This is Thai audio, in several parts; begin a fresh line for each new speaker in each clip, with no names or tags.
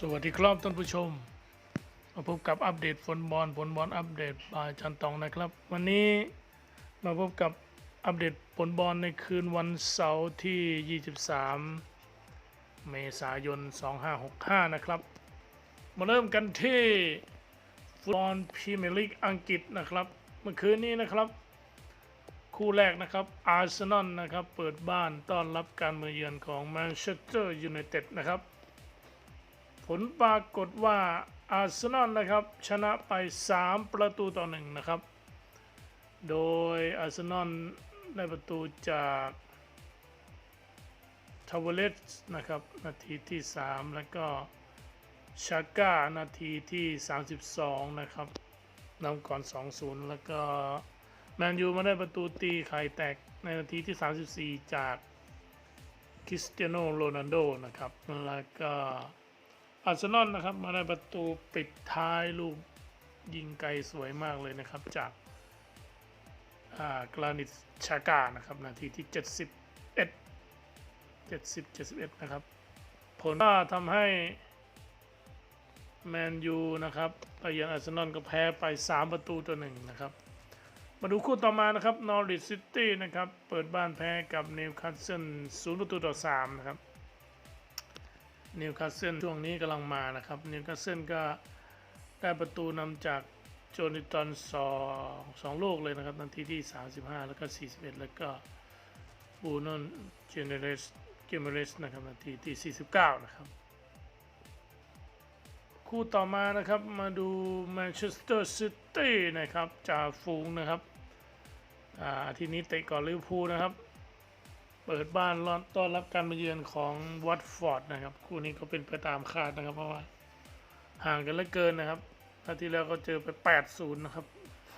สวัสดีครับท่านผู้ชม มาพบกับอัปเดตฝนบอลผลบอลอัปเดตบายจันตองนะครับ วันนี้มาพบกับอัปเดตผลบอลในคืนวันเสาร์ที่ 23 เมษายน 2565 นะครับ มาเริ่มกันที่ฟุตบอลพรีเมียร์ลีกอังกฤษนะครับ เมื่อคืนนี้นะครับ คู่แรกนะครับอาร์เซนอลนะครับ เปิดบ้านต้อนรับการมาเยือนของแมนเชสเตอร์ยูไนเต็ดนะครับ ผลปรากฏว่าอาร์เซนอลนะครับชนะไป 3 ประตูต่อหนึ่งนะครับ โดยอาร์เซนอลได้ประตูจากทาวเวเลสนะครับ นาทีที่ 3 แล้วก็ชาก้านาทีที่ 32 นะครับนำก่อน 2-0 แล้วก็แมนยูมาได้ประตูตีไข่แตกในนาทีที่ 34 จากคริสเตียโนโรนัลโดนะครับ แล้วก็ อาร์เซนอลนะครับมาได้ประตูปิดท้ายลูกยิงไกลสวยมากเลยนะครับจากกรานิตชากานะครับนาทีที่ 71 70 71 นะครับ ผลก็ทำให้ แมนยูนะครับไปเยือนอาร์เซนอลก็แพ้ไป 3 ประตูต่อหนึ่งนะครับ มาดูคู่ต่อมานะครับนอริ t ซิตี้นะครับ เปิดบ้านแพ้กับนิวคาสเซิล0ประตูต่อ3นะครับ นิวคาสเซิลช่วงนี้กำลังมานะครับ นิวคาสเซิลก็ได้ประตูนำจากโจนิตันสองสองลูกเลยนะครับ นาทีที่ 35 แล้วก็ 41 แล้วก็บูนอนเจเนเรสเกมเรสนะครับ นาทีที่ 49 นะครับ คู่ต่อมานะครับมาดูแมนเชสเตอร์ซิตี้นะครับจ่าฝูงนะครับอ่าทีนี้เตะก่อนลิเวอร์พูลนะครับ เปิดบ้านต้อนรับการมาเยือนของวัตฟอร์ดนะครับ คู่นี้ก็เป็นไปตามคาดนะครับ เพราะว่าห่างกันเหลือเกินนะครับนาทีแล้วก็เจอไป 8-0 นะครับ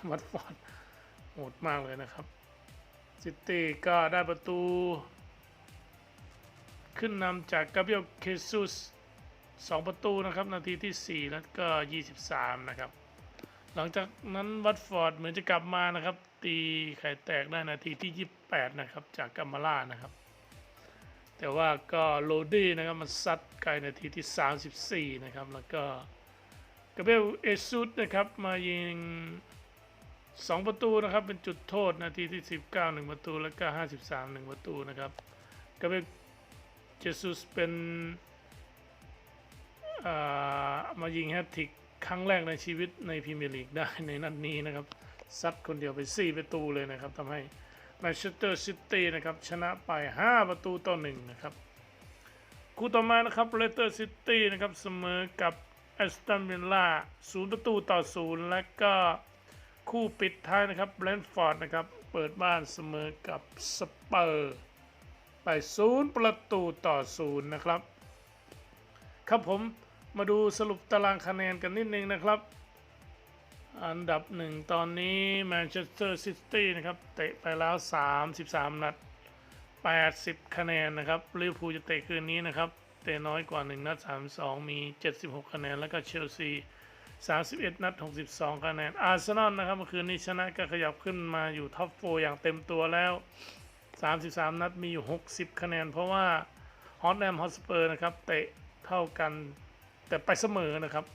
วัตฟอร์ดโหดมากเลยนะครับ ซิตี้ก็ได้ประตู ขึ้นนำจากกาเบรียลเคซุส2 ประตูนะครับ นาทีที่ 4 แล้วก็ 23 นะครับ หลังจากนั้นวัตฟอร์ดเหมือนจะกลับมานะครับ ตีไข่แตกได้นาทีที่ 28 นะครับ จากกัมมาล่านะครับ แต่ว่าก็โรดี้นะครับมันซัดไกลนาทีที่ 34 นะครับ แล้วก็กาเบลเอซุสนะครับมายิง 2 ประตูนะครับ เป็นจุดโทษนาทีที่ 19 1 ประตู แล้วก็ 53 1 ประตูนะครับกาเบลเจซุสเป็นามายิงแฮตทริกครั้งแรกในชีวิตในพรีเมียร์ลีกได้ในนัดนี้นะครับ ซัดคนเดียวไป 4 ประตูเลยนะครับทำให้แมนเชสเตอร์ซิตี้นะครับชนะไป 5 ประตูต่อ1นะครับคู่ต่อมานะครับเลสเตอร์ซิตี้นะครับเสมอกับแอสตันวิลล่า0ประตูต่อ 0 และก็คู่ปิดท้ายนะครับแบรนฟอร์ดนะครับเปิดบ้านเสมอกับสเปอร์ไป 0 ประตูต่อ 0 นะครับ ครับผมมาดูสรุปตารางคะแนนกันนิดนึงนะครับ อันดับหนึ่งตอนนี้แมนเชสเตอร์ซิตี้นะครับ เตะไปแล้ว 33 นัด 80 คะแนนนะครับลิเวอร์พูลจะเตะคืนนี้นะครับ เตะน้อยกว่า 1 นัด 32 มี 76 คะแนน แล้วก็เชลซี 31 นัด 62 คะแนน อาร์เซนอลนะครับเมื่อคืนนี้ชนะก็ขยับขึ้นมาอยู่ท็อปโฟอย่างเต็มตัวแล้ว 33 นัดมีอยู่ 60 คะแนน เพราะว่าฮอตแนมฮอตสเปอร์นะครับ เตะเท่ากันแต่ไปเสมอนะครับ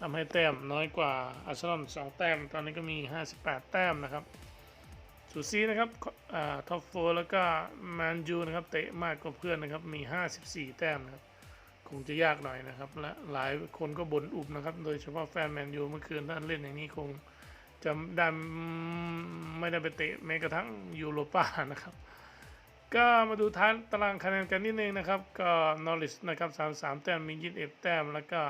ทำให้แต้มน้อยกว่าอาร์เซนอลสองแต้ม ตอนนี้ก็มี 58 แต้มนะครับสูซีนะครับท็อปโฟแล้วก็แมนยูนะครับเตะมากกว่าเพื่อนนะครับมี 54 แต้มนะครับคงจะยากหน่อยนะครับ และหลายคนก็บ่นอุบนะครับ โดยเฉพาะแฟนแมนยูเมื่อคืนท่านเล่นอย่างนี้คงจะได้ไม่ได้ไปเตะแม้กระทั่งยูโรป้านะครับ ก็มาดูท้ายตารางคะแนนกันนิดนึงนะครับ ก็นอริสนะครับ 33 แต้มมี 21 แต้มแล้วก็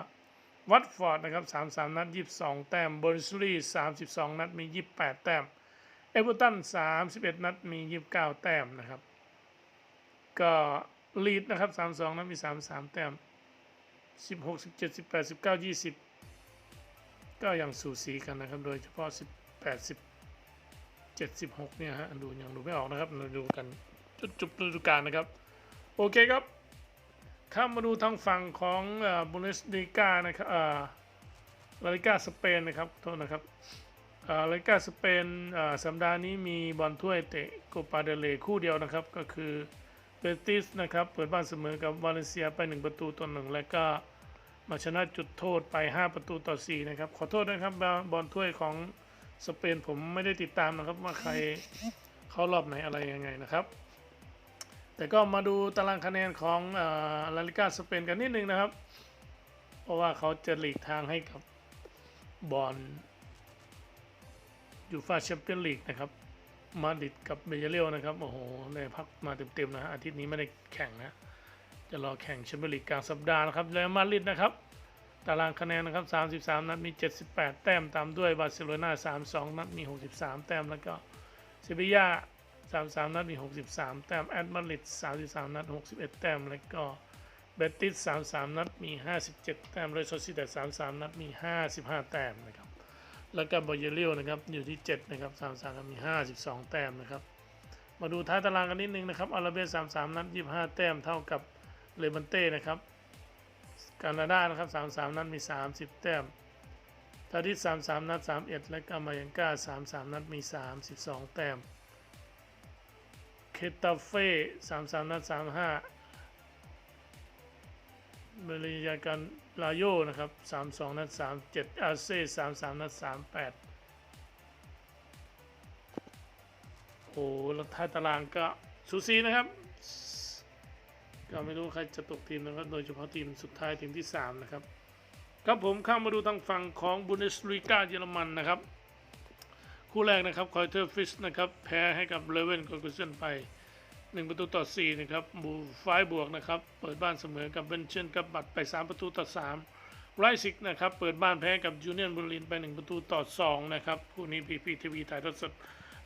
วัตฟอร์ดนะครับ33นัด22แต้มเบอร์ซูรี่32นัดมี28แต้มเอเวอร์ตัน31นัดมี29แต้มนะครับ ก็ลีดนะครับ32นัดมี33แต้ม16 17 18 19 20ก็ยังสูสีกันนะครับ โดยเฉพาะ18 10 76เนี่ยฮะดูยังดูไม่ออกนะครับเราดูกันจุดจุดฤดูกาลนะครับ โอเคครับ ข้ามาดูทางฝั่งของบุนเดสลีกานะครับลาลิกาสเปนนะครับโทษนะครับลาลิกาสเปนสัปดาห์นี้มีบอลถ้วยเตะโกปาเดเลคู่เดียวนะครับ ก็คือเบติสนะครับ เปิดบ้านเสมอกับวาเลนเซียไป 1 ประตูต่อหนึ่งและก็มาชนะจุดโทษไป 5 ประตูต่อ 4 นะครับ ขอโทษนะครับบอลบอลถ้วยของสเปนผมไม่ได้ติดตามนะครับว่าใครเข้ารอบไหนอะไรยังไงนะครับ แต่ก็มาดูตารางคะแนนของลาลิกาสเปนกันนิดนึงนะครับ เพราะว่าเขาจะหลีกทางให้กับบอลยูฟาแชมเปี้ยนลีกนะครับ มาดิดกับเบเยเรียลนะครับ โอ้โหได้พักมาเต็มๆนะฮะอาทิตย์นี้ไม่ได้แข่งนะ จะรอแข่งแชมเปี้ยนลีกกลางสัปดาห์นะครับแล้วมาดริดนะครับ ตารางคะแนนนะครับ 33 นัดมี 78 แต้มตามด้วยบาร์เซโลนา32 นัดมี 63 แต้มแล้วก็เซบีย่า 33 นัดมี 63 แต้มแอตมาริด33 นัด 61 แต้ม แล้วก็เบติส33 นัดมี 57 แต้มเรอัลโซซิเดด33 นัดมี 55 แต้มนะครับ แล้วก็บอยเรียลนะครับอยู่ที่ 7 นะครับ 33นัดมี 52 แต้มนะครับ มาดูท้ายตารางกันนิดนึงนะครับอาราเบส33 นัด 25 แต้มเท่ากับเลบันเต้นะครับแคนาดานะครับ 33 นัดมี 30 แต้มทาริส33 นัด 31 และกามายังกา33 นัดมี 32 แต้ม เคตาเฟ่33นัด35เบริยากันลาโยนะครับ32นัด37อาเซ่33นัด38โอ้แล้วท้ายตารางก็สูสีนะครับ ก็ไม่รู้ใครจะตกทีมนะครับโดยเฉพาะทีมสุดท้ายทีมที่ 3 นะครับ ครับผมเข้ามาดูทางฝั่งของบุนเดสลีกาเยอรมันนะครับ คู่แรกนะครับคอยเทอร์ฟิสนะครับแพ้ให้กับเลเวนกอร์กุเซนไป 1 ประตูต่อ 4 นะครับบูไฟบวกนะครับเปิดบ้านเสมอกับเบนเชนกับบัตรไป 3 ประตูต่อ 3 ไรซิกนะครับเปิดบ้านแพ้กับยูเนียนบุรีนไป 1 ประตูต่อ 2 นะครับคู่นี้พีพีทีวีถ่ายทอดสด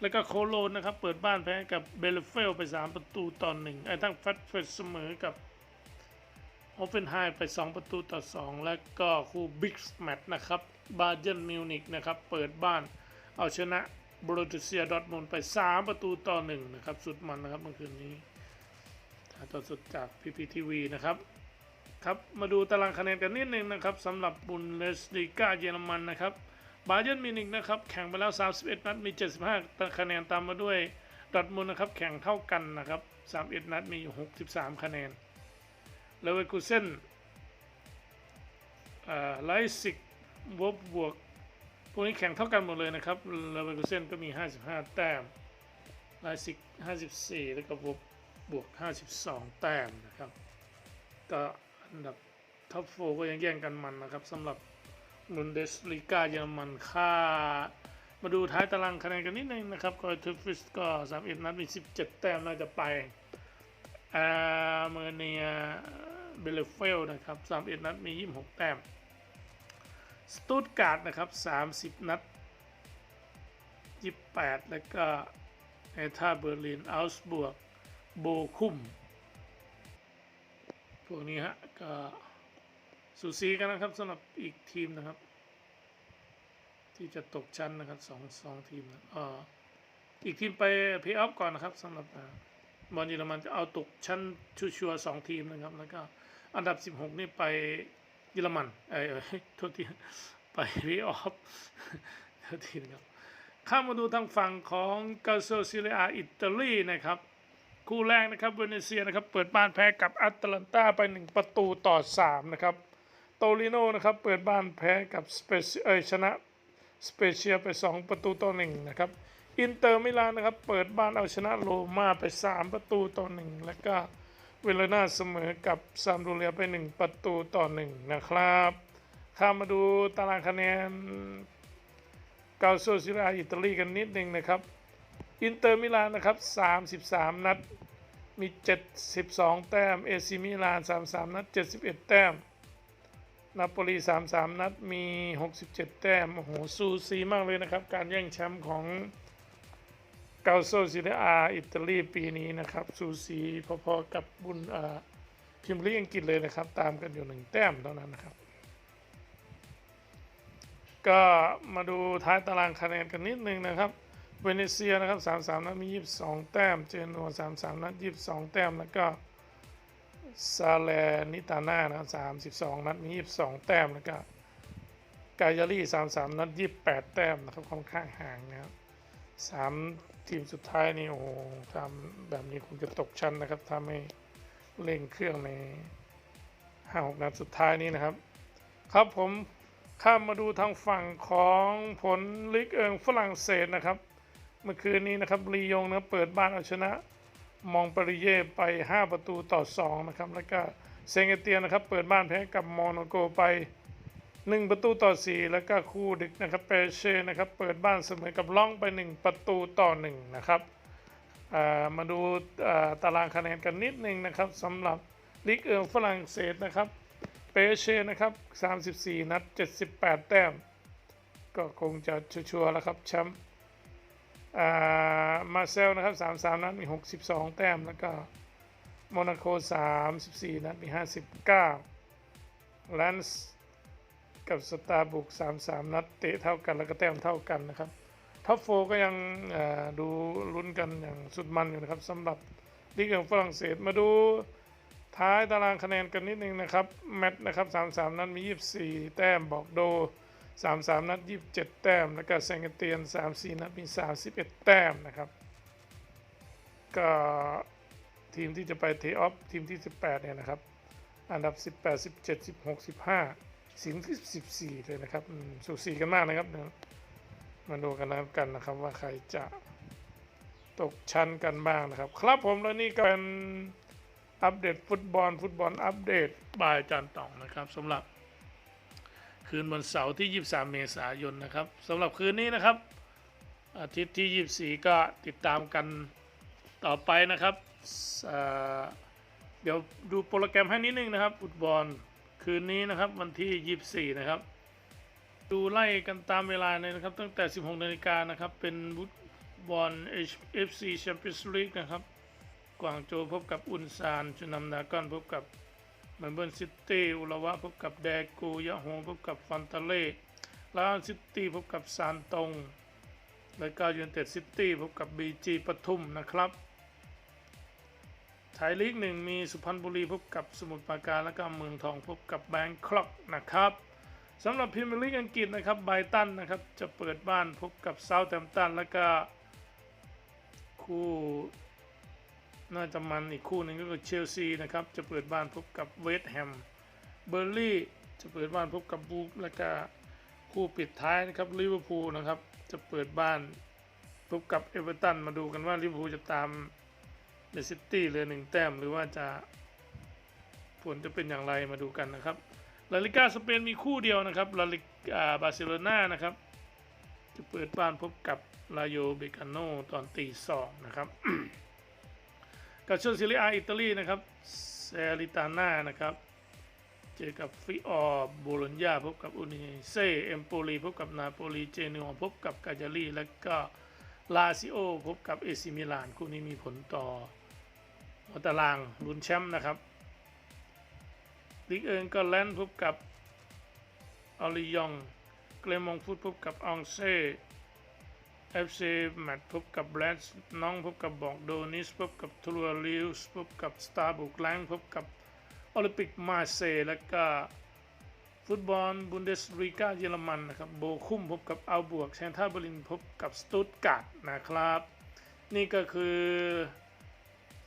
แล้วก็โคโลนนะครับเปิดบ้านแพ้กับเบลเฟลไป 3 ประตูต่อ1ไอ้ทั้งแฟตเฟสเสมอกับโอเฟนไฮไป 2 ประตูต่อ 2 แล้วก็คู่บิ๊กแมตช์นะครับบาเจนมิวนิกนะครับเปิดบ้าน เอาชนะบรูตุเซียดอทมุนไป 3 ประตูต่อ1นะครับ สุดมันนะครับเมื่อคืนนี้ถ่ายทอดสดจากพีพีทีวีนะครับ ครับ มาดูตารางคะแนนกันนิดนึงนะครับสำหรับบุนเลสลีกาเยอรมันนะครับบาเยิร์นมิวนิกนะครับ แข่งไปแล้ว 31 นัดมี 75 คะแนนตามมาด้วยดอทมุนนะครับ แข่งเท่ากันนะครับ 31 นัดมีอยู่63 คะแนนเลเวอร์คูเซนไลซิกวบบวก พวกนี้แข่งเท่ากันหมดเลยนะครับเลเวอร์คูเซนก็มี 55 แต้มไลซิก54 แล้วก็บวบบวก 52 แต้มนะครับ ก็อันดับท็อปโฟก็ยังแย่งกันมันนะครับสำหรับบุนเดสลีกาเยอรมันค่า มาดูท้ายตารางคะแนนกันนิดนึงนะครับก็ทูฟิสก็31 นัดมี 17 แต้มน่าจะไปอาร์เมเนียเบลเฟลนะครับ31 นัดมี 26 แต้ม สตูตการ์ดนะครับ 30 นัด 28 แล้วก็เอท่าเบอร์ลินอัลส์บวกโบคุม พวกนี้ฮะก็สูสีกันนะครับสำหรับอีกทีมนะครับ ที่จะตกชั้นนะครับสองสองทีมนะอ่ออีกทีมไปเพย์ออฟก่อนนะครับสำหรับบอลเยอรมันจะเอาตกชั้นชัวร์สองทีมนะครับ แล้วก็อันดับ 16 นี่ไป เยอรมันเอยเอยโทษทีไปเพย์ออฟโทษทีนะครับข้ามมาดูทางฝั่งของกาโซซิเลียอิตาลีนะครับ คู่แรกนะครับเวเนเซียนะครับ เปิดบ้านแพ้กับแอตแลนตาไป1ประตูต่อ3นะครับโตลิโนนะครับ เปิดบ้านแพ้กับสเปเชียเอยชนะสเปเชียไป 2 ประตูต่อ1นะครับอินเตอร์มิลานนะครับ เปิดบ้านเอาชนะโรม่าไป 3 ประตูต่อ1แล้วก็ เวโรนาเสมอกับซามโดเรียไป 1 ประตูต่อ 1 นะครับข้ามาดูตารางคะแนนกาโซซิลาอิตาลีกันนิดนึงนะครับ อินเตอร์มิลานนะครับ 33 นัด มี 72 แต้ม เอซิมิลาน 33 นัด 71 แต้ม นาโปลี 33 นัด มี 67 แต้ม โอ้โหสูสีมากเลยนะครับ การแย่งแชมป์ของ เกาโซซิเลียอาอิตาลีปีนี้นะครับสูสีพอๆกับบุญพิมพ์ลีอังกฤษเลยนะครับ ตามกันอยู่หนึ่งแต้มเท่านั้นนะครับ ก็มาดูท้ายตารางคะแนนกันนิดนึงนะครับเวเนเซียนะครับ 33 นัดมี 22 แต้ม เจนัว 33 นัด 22 แต้ม แล้วก็ซาเลนิตาน่านะครับ 32 นัดมี 22 แต้ม แล้วก็กายาลี33 นัด 28 แต้มนะครับ ค่อนข้างห่างนะครับสาม ทีมสุดท้ายนี่โอ้โหทำแบบนี้คงจะตกชั้นนะครับถ้าไม่เร่งเครื่องใน5-6นัดสุดท้ายนี้นะครับ ครับผมข้ามมาดูทางฝั่งของผลลิกเอิงฝรั่งเศสนะครับ เมื่อคืนนี้นะครับลียงนะเปิดบ้านเอาชนะ มองปริเย่ไป 5 ประตูต่อ 2 นะครับ แล้วก็เซงเอเตียนะครับ เปิดบ้านแพ้กับมอนโกไป 1 ประตูต่อ 4 แล้วก็คู่ดึกนะครับเปเช่นะครับเปิดบ้านเสมอกับล่องไป 1 ประตูต่อ 1 นะครับามาดูาตารางคะแนนกันนิดนึงนะครับสำหรับลิกเอิงฝรั่งเศสนะครับเปเช่นะครับ34 นัด 78 แต้ม ก็คงจะชัวร์แล้วครับแชมป์มาเซลนะครับ33 นัดมี 62 แต้ม แล้วก็โมนาโก34 นัดมี 59แลนส์ กับสตาร์บุก33นัดเตะเท่ากันแล้วก็แต้มเท่ากันนะครับท็อปโฟก็ยังดูลุ้นกันอย่างสุดมันอยู่นะครับสำหรับลีกของฝรั่งเศสมาดูท้ายตารางคะแนนกันนิดนึงนะครับ แมตช์นะครับ33นัดมี 24 แต้มบอกโด33นัด 27 แต้ม แล้วก็แซงเกเตียน34นัดมี 31 แต้มนะครับ ก็ทีมที่จะไปเทออฟทีมที่ 18 เนี่ยนะครับ อันดับ 18 17 16 15 สิงที่14เลยนะครับสูสีกันมากนะครับมาดูกันแล้วกันนะครับว่าใครจะตกชั้นกันบ้างนะครับ ครับผมแล้วนี่ก็เป็นอัปเดตฟุตบอลฟุตบอลอัปเดตบายจารย์ต่องนะครับสำหรับคืนวันเสาร์ที่ 23 เมษายนนะครับสำหรับคืนนี้นะครับ อาทิตย์ที่ 24 ก็ติดตามกันต่อไปนะครับ เดี๋ยวดูโปรแกรมให้นิดนึงนะครับฟุตบอล คืนนี้นะครับวันที่ 24 นะครับ ดูไล่กันตามเวลาเลยนะครับ ตั้งแต่ 16 นาฬิกานะครับ เป็นฟุตบอล FC Champions League นะครับ กวางโจพบกับอุนซานจุนัมดากอนพบกับเมลเบิร์นซิตี้อุลาวะพบกับแดกูยะโฮพบกับฟันตาเล่ลาซิตี้พบกับซานตงแล้วก็ยูเนเต็ดซิตี้พบกับบีจีปทุมนะครับ ไทยลีกหนึ่งมีสุพรรณบุรีพบกับสมุทรปราการแล้วก็เมืองทองพบกับแบงคอกนะครับสำหรับพรีเมียร์ลีกอังกฤษนะครับไบตันนะครับจะเปิดบ้านพบกับเซาท์แฮมป์ตันแล้วก็คู่น่าจะมันอีกคู่หนึ่งก็คือเชลซีนะครับจะเปิดบ้านพบกับเวสต์แฮมเบอร์ลี่จะเปิดบ้านพบกับบูฟแล้วก็คู่ปิดท้ายนะครับลิเวอร์พูลนะครับจะเปิดบ้านพบกับเอเวอร์ตันมาดูกันว่าลิเวอร์พูลจะตาม เดซิตี้เหลือหนึ่งแต้มหรือว่าจะผลจะเป็นอย่างไรมาดูกันนะครับลาลิกาสเปนมีคู่เดียวนะครับลาลิกาบาร์เซโลนานะครับ จะเปิดบ้านพบกับลาโยเบกาโนตอนตีสองนะครับกับช่วงซีเรียอาอิตาลีนะครับเซริตาน่านะครับ เจอกับฟิออร์โบโลญญาพบกับอุนิเซเอมโปลีพบกับนาโปลีเจนัวพบกับกาจารีและก็ ลาซิโอพบกับเอซิมิลานคู่นี้มีผลต่อตารางลุ้นแชมป์นะครับลิกเอิงก็แลนด์พบกับออริยองเกรมองฟุตพบกับอองเซ่ FC แมตพบกับแบรดน้องพบกับบอกโดนิสพบกับทัวร์ลิวส์พบกับสตาร์บุกแลงพบกับโอลิมปิกมาเซย์และก็ ฟุตบอลบุนเดสลีกาเยอรมันนะครับโบคุมพบกับอัลบวกแชนทาเบลินพบกับสตุตการ์ดนะครับ นี่ก็คือ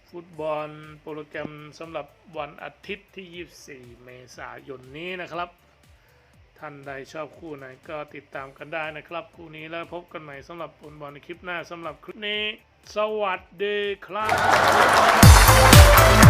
ฟุตบอลโปรแกรมสำหรับวันอาทิตย์ที่ 24 เมษายนนี้นะครับ ท่านใดชอบคู่ไหนก็ติดตามกันได้นะครับ คู่นี้แล้วพบกันใหม่สำหรับผลบอลในคลิปหน้าสำหรับคลิปนี้ สวัสดีครับ